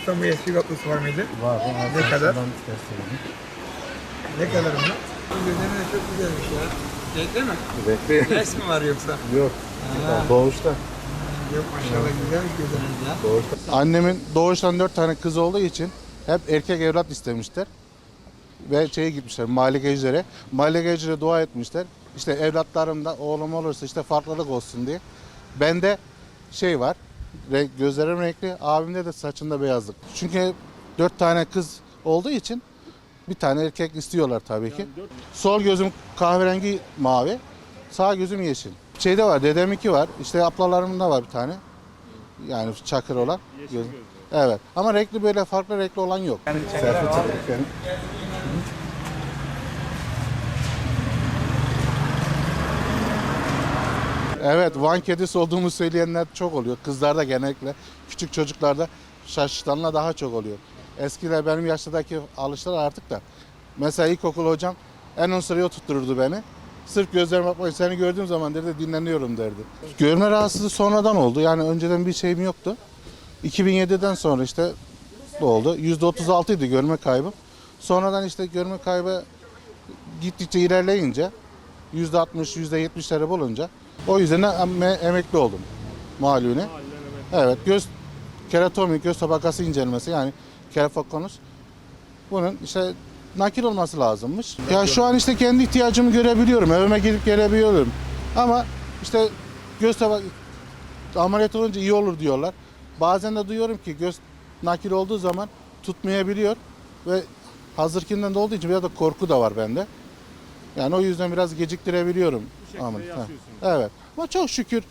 İstanbul eski kaplısı var mıydı? Var. Ne kadar? Ne kadar bunlar? Gözlerine çok güzelmiş ya. Bekle mi? Bekleyin. Ders mi var yoksa? Yok. Ha. Doğuşta. Yok maşallah güzelmiş gözleriniz ya. Doğuşta. Annemin doğuştan dört tane kız olduğu için hep erkek evlat istemişler. Ve şeye gitmişler malikecilere. Malikecilere dua etmişler. İşte evlatlarımda oğlum olursa işte farklılık olsun diye. Bende şey var. Renk, gözlerim renkli. Abimde de saçında beyazlık. Çünkü dört tane kız olduğu için bir tane erkek istiyorlar tabii ki. Sol gözüm kahverengi mavi. Sağ gözüm yeşil. Şeyde var dedeminki var. İşte ablalarımın da var bir tane. Yani çakır olan. Göz- Evet. Ama renkli böyle farklı renkli olan yok. Selfie çekirken. Evet, Van kedisi olduğumu söyleyenler çok oluyor. Kızlarda genellikle, küçük çocuklarda şaşırtanlar daha çok oluyor. Eskiler benim yaştaki alıştılar artık da. Mesela ilkokul hocam en ön sıraya tuttururdu beni. Sırf gözlerime bakmayın seni gördüğüm zaman derdi dinleniyorum derdi. Görme rahatsızlığı sonradan oldu. Yani önceden bir şeyim yoktu. 2007'den sonra işte oldu. %36 idi görme kaybım. Sonradan işte görme kaybı gittikçe ilerleyince %60, %70'lere bulunca o yüzden em- emekli oldum malune. Evet göz keratomi, göz tabakası incelmesi yani kerafokonus. Bunun işte nakil olması lazımmış. Ya şu an işte kendi ihtiyacımı görebiliyorum. Evime gidip gelebiliyorum. Ama işte göz tabak ameliyat olunca iyi olur diyorlar. Bazen de duyuyorum ki göz nakil olduğu zaman tutmayabiliyor ve hazırkinden de olduğu için biraz da korku da var bende. Yani o yüzden biraz geciktirebiliyorum. Amin. yaşıyorsunuz. Evet. Ama çok şükür